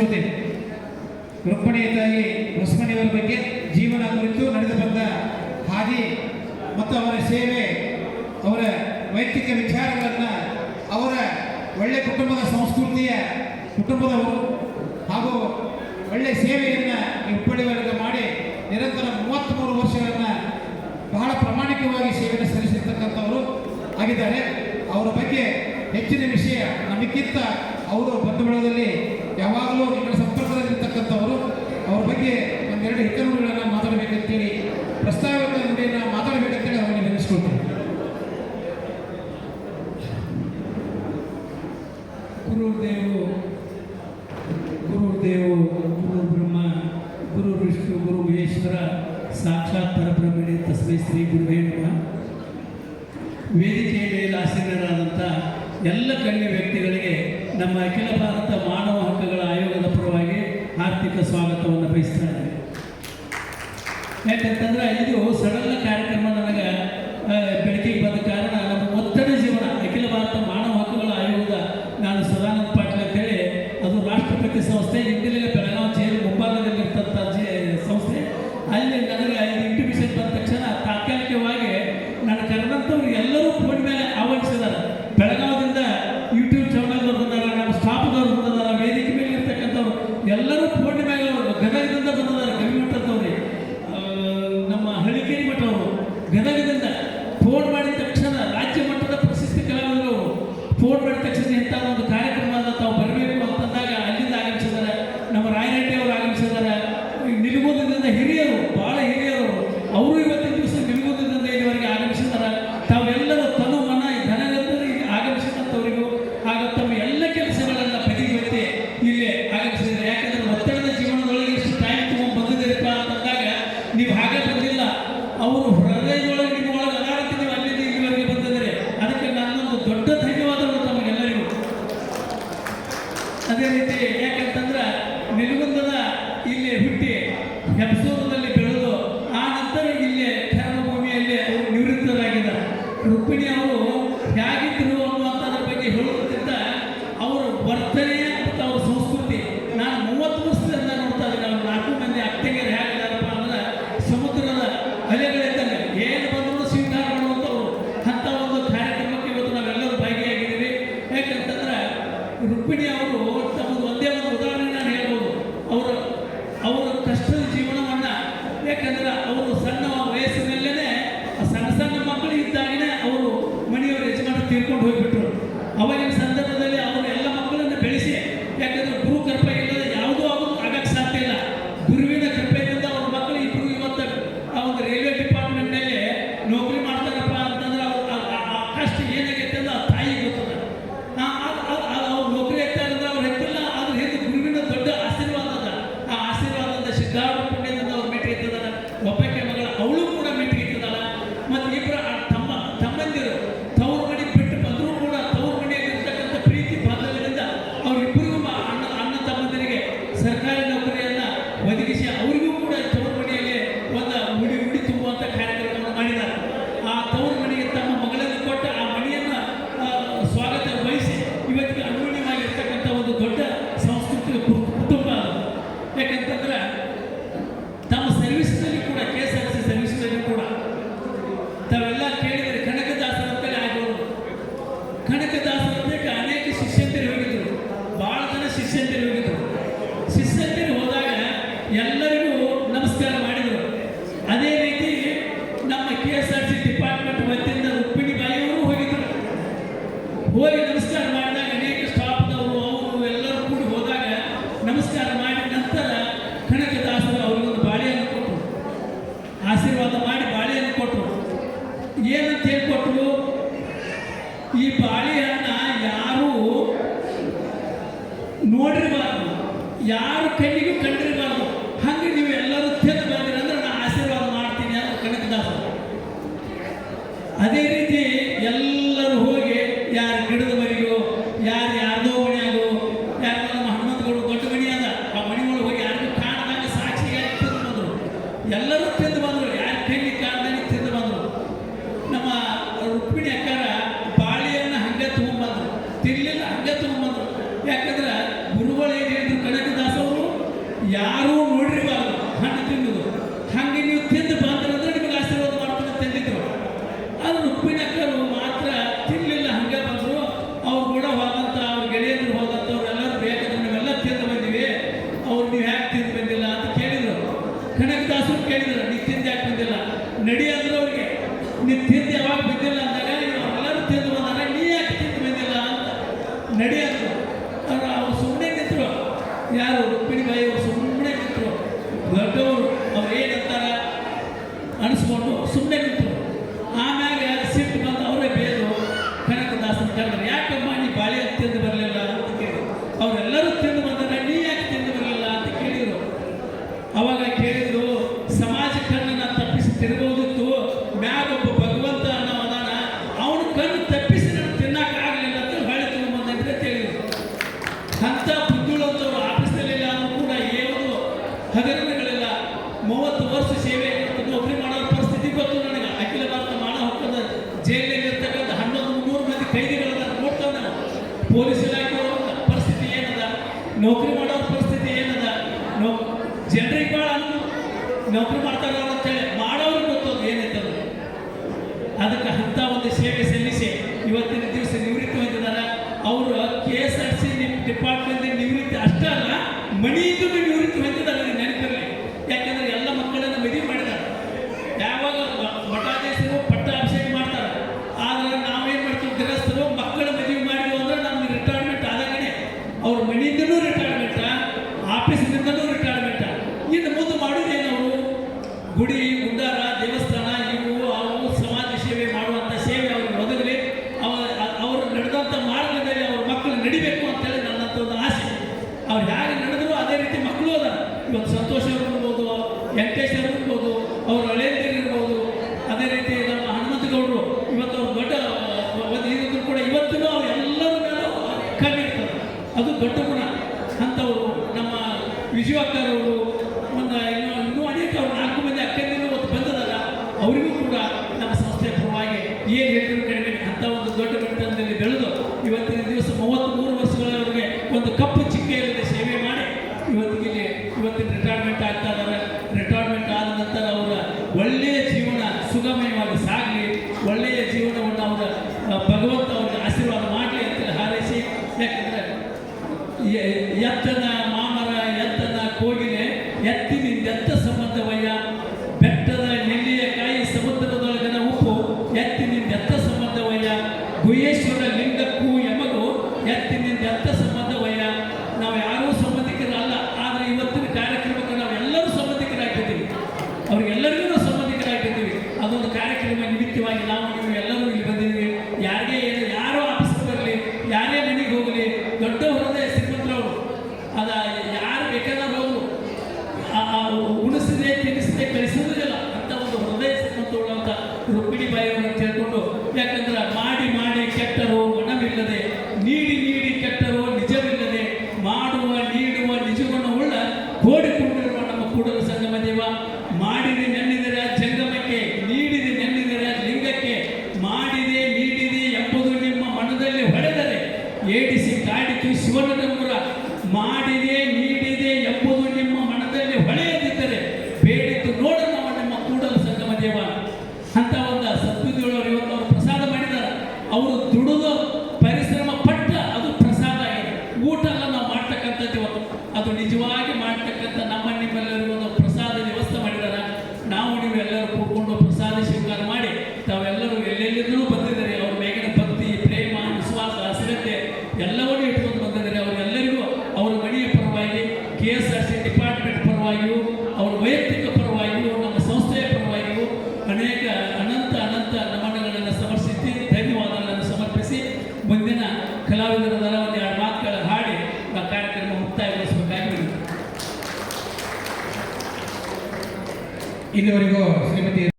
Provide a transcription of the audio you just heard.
ಸಂಸ್ಕೃತಿ ರುಕ್ಮಣಿಯ ತಾಯಿ ರುಸ್ಮಣಿಯವರ ಬಗ್ಗೆ ಜೀವನ ಕುರಿತು ನಡೆದು ಬಂದ ಹಾದಿ ಮತ್ತು ಅವರ ಸೇವೆ, ಅವರ ವೈಯಕ್ತಿಕ ವಿಚಾರಗಳನ್ನು ಅವರ ಒಳ್ಳೆ ಕುಟುಂಬದ ಸಂಸ್ಕೃತಿಯ ಕುಟುಂಬದವರು ಹಾಗೂ ಒಳ್ಳೆಯ ಸೇವೆಯನ್ನು ಹುಬ್ಬಳ್ಳಿವರೆಗೆ ಮಾಡಿ ನಿರಂತರ ಮೂವತ್ತ್ಮೂರು ವರ್ಷಗಳನ್ನು ಬಹಳ ಪ್ರಾಮಾಣಿಕವಾಗಿ ಸೇವೆಯನ್ನು ಸಲ್ಲಿಸಿರ್ತಕ್ಕಂಥವರು ಆಗಿದ್ದಾರೆ. ಅವರ ಬಗ್ಗೆ ಹೆಚ್ಚಿನ ವಿಷಯ ನಮಗಿಂತ ಅವರು ಬಂಧು ಬಳಗದಲ್ಲಿ ಯಾವಾಗಲೂ ನಿನ್ನ ಸಂಪರ್ಕದಲ್ಲಿರ್ತಕ್ಕಂಥವರು, ಅವ್ರ ಬಗ್ಗೆ ಒಂದೆರಡು ಹಿತರುಗಳನ್ನು ಮಾತಾಡಬೇಕಂತೇಳಿ ಪ್ರಸ್ತಾವಗಳ ನುಡಿಯನ್ನು ಮಾತಾಡಬೇಕಂತೇಳಿ ಅವರಿಗೆ ನೆನೆಸ್ಕೊಳ್ತೀನಿ. ಗುರುದೇವು ಗುರುದೇವು, ಗುರು ಬ್ರಹ್ಮ, ಗುರು ವಿಷ್ಣು, ಗುರು ಮಹೇಶ್ವರ, ಸಾಕ್ಷಾತ್ ಪರಬ್ರಹ್ಮಣಿ ತಸ್ಮೈ ಶ್ರೀ ಗುರುವೇ ವೇದಿಕೆಯಲ್ಲಿ ಆಸೀನರಾದಂಥ ಎಲ್ಲ ಕಣ್ಣಿವೆ ನಮ್ಮ ಅಖಿಲ ಭಾರತ ಮಾನವ ಹಕ್ಕುಗಳ ಆಯೋಗದ ಪರವಾಗಿ ಆರ್ಥಿಕ ಸ್ವಾಗತವನ್ನು ಬಯಸ್ತಾ ಇದ್ದೇನೆ ಯಾಕಂತಂದ್ರೆ ಇದು ಸಡನ್ ಕಾರ್ಯಕ್ರಮ ನನಗೆ ಬೆಳಕಿಗೆ ಬಂದ ಕಾರಣ ತಾವೆಲ್ಲ ಕೇಳಿದರೆ ಕನಕದಾಸರಂತೆ ಆಗೋರು ಕನಕದಾಸರಂತೆ ಅನೇಕ ಶಿಷ್ಯಂತರು ಹೋಗಿದ್ರು. ಭಾಳ ಜನ ಶಿಷ್ಯಂತರು ಹೋಗಿದ್ರು. ಶಿಷ್ಯಂತರು ಹೋದಾಗ ಎಲ್ಲರಿಗೂ ನಮಸ್ಕಾರ ಮಾಡಿದರು. ಅದೇ ರೀತಿ ನಮ್ಮ K S R C department ವತಿಯಿಂದ ಉಪ್ಪಿನ ಬಾಯಿಯವರು ಹೋಗಿದ್ರು. ಹೋಗಿ ನಮಸ್ಕಾರ ನೋಡಿರ್ಬಾರ್ದು. ಯಾರ ಕಣ್ಣಿಗೂ ಕಂಡಿರ್ಬಾರ್ದು. ಹಂಗೆ ನೀವು ಎಲ್ಲರೂ ತಿಂದು ಬಂದಿರಂದ್ರೆ ನಾನು ಆಶೀರ್ವಾದ ಮಾಡ್ತೀನಿ ಅಂತ ಕಣಕ್ಕೆ ಅದೇ ರೀತಿ ಒಳಗೆ ಬಿದ್ದಿಲ್ಲ ಅಂದಾಗ ಎಲ್ಲರೂ ತಿಂದು ಬಂದಾಗ ನೀ ಯಾಕೆ ತಿಂದು ಬಂದಿಲ್ಲ ಅಂತ ನಡೆಯೋದು. ಬಿದ್ದೋಳಂಥವ್ರು ಆಫೀಸ್ನಲ್ಲಿಲ್ಲ ಅಂದ್ರೂ ಕೂಡ ಏನು ಹಗರಣಗಳಿಲ್ಲ ಮೂವತ್ತು ವರ್ಷ ಸೇವೆ ನೌಕರಿ ಮಾಡೋ ಪರಿಸ್ಥಿತಿ ಗೊತ್ತು ನನಗೆ. ಅಖಿಲ ಭಾರತ ಮಾನ ಹಕ್ಕದ ಜೈಲಿನಲ್ಲಿ ಇರ್ತಕ್ಕಂಥ ಹನ್ನೊಂದು ನೂರು ಮಂದಿ ಕೈದಿಗಳನ್ನ ನೋಡ್ತಾ ಪೊಲೀಸ್ ಇಲಾಖೆ ಪರಿಸ್ಥಿತಿ ಏನದ? ನೌಕರಿ ಮಾಡೋ ಪರಿಸ್ಥಿತಿ ಏನದ? ನೌ, ಜನರಿಗೆ ಭಾಳ ನೌಕರಿ ಮಾಡ್ತಾರ ಅಂತೇಳಿ ಮಾಡೋರು ಗೊತ್ತೋದು ಏನೈತೆ ಅದಕ್ಕೆ ಅಂತ ಒಂದು ಸೇವೆ ಸಲ್ಲಿಸಿ ಇವತ್ತಿನ ದಿವಸ ನಿವೃತ್ತಿ ಹೊಂದಿದ್ದಾರೆ ಅವರು K S R C department ನಿವೃತ್ತಿ ಅಷ್ಟೇ ಅಲ್ಲ ಮಣಿ ನಿವೃತ್ತಿ ಹೊಂದಿದ್ದಾರೆ ಕಣ್ಣಿರ್ತದೆ ಅದು ದೊಡ್ಡ ಗುಣ. ಅಂಥವರು ನಮ್ಮ ವಿಜಯಕ್ಕರವರು ಒಂದು ಇನ್ನೂ ಇನ್ನೂ ಅನೇಕ ನಾಲ್ಕು ಮಂದಿ ಅಕ್ಕಂದಿನೂ ಒಂದು ಬಂದದಲ್ಲ, ಅವರಿಗೂ ಕೂಡ ನಮ್ಮ ಸಂಸ್ಥೆಯ ಪರವಾಗಿ ಏನು ಹೇಳಿದ್ರು ಕಡಿಮೆ. ಅಂಥ ಒಂದು ದೊಡ್ಡ ಮಟ್ಟದಲ್ಲಿ ಬೆಳೆದು, ಇವತ್ತಿನ ದಿವಸ ಮೂವತ್ತ್ಮೂರು ವರ್ಷಗಳವರೆಗೆ ಒಂದು ಕಪ್ಪು ಚಿಕ್ಕೆಯಲ್ಲಿ രക്തസമ്മർദ്ദമായ ಮಾಡಿ ಮಾಡಿ ಕೆಟ್ಟರು ಗುಣವಿಲ್ಲದೆ ನೀಡಿ ನೀಡಿ ಕೆಟ್ಟರು ನಿಜವಿಲ್ಲದೆ, ಮಾಡುವ, ನೀಡುವ ನಿಜಗುಣವುಳ್ಳ ಕೋಡಿಕೊಂಡಿರುವ ನಮ್ಮ ಕೂಡಲ ಸಂಗಮ ದೇವ, ಮಾಡಿದೆ ನೆನ್ನಿದರ ಜಂಗಮಕ್ಕೆ, ನೀಡಿದೆ ನೆನ್ನಿದರ ಲಿಂಗಕ್ಕೆ, ಮಾಡಿದೆ ನೀಡಿದೆ ಎಂಬುದು ನಿಮ್ಮ ಮನದಲ್ಲಿ ಹೊಡೆದರೆ ಏಡಿಸಿ ಕಾಡಿಕೆ ಶಿವನ ಮಾಡಿ ಮಾಡಿದೆ ನೀಡಿದೆ ಎಂಬುದು ನಿಜವಾಗಿ ಮಾಡ್ತಕ್ಕಂಥ ನಮ್ಮ ನಿಮ್ಮೆಲ್ಲರಿಗೂ equilibrio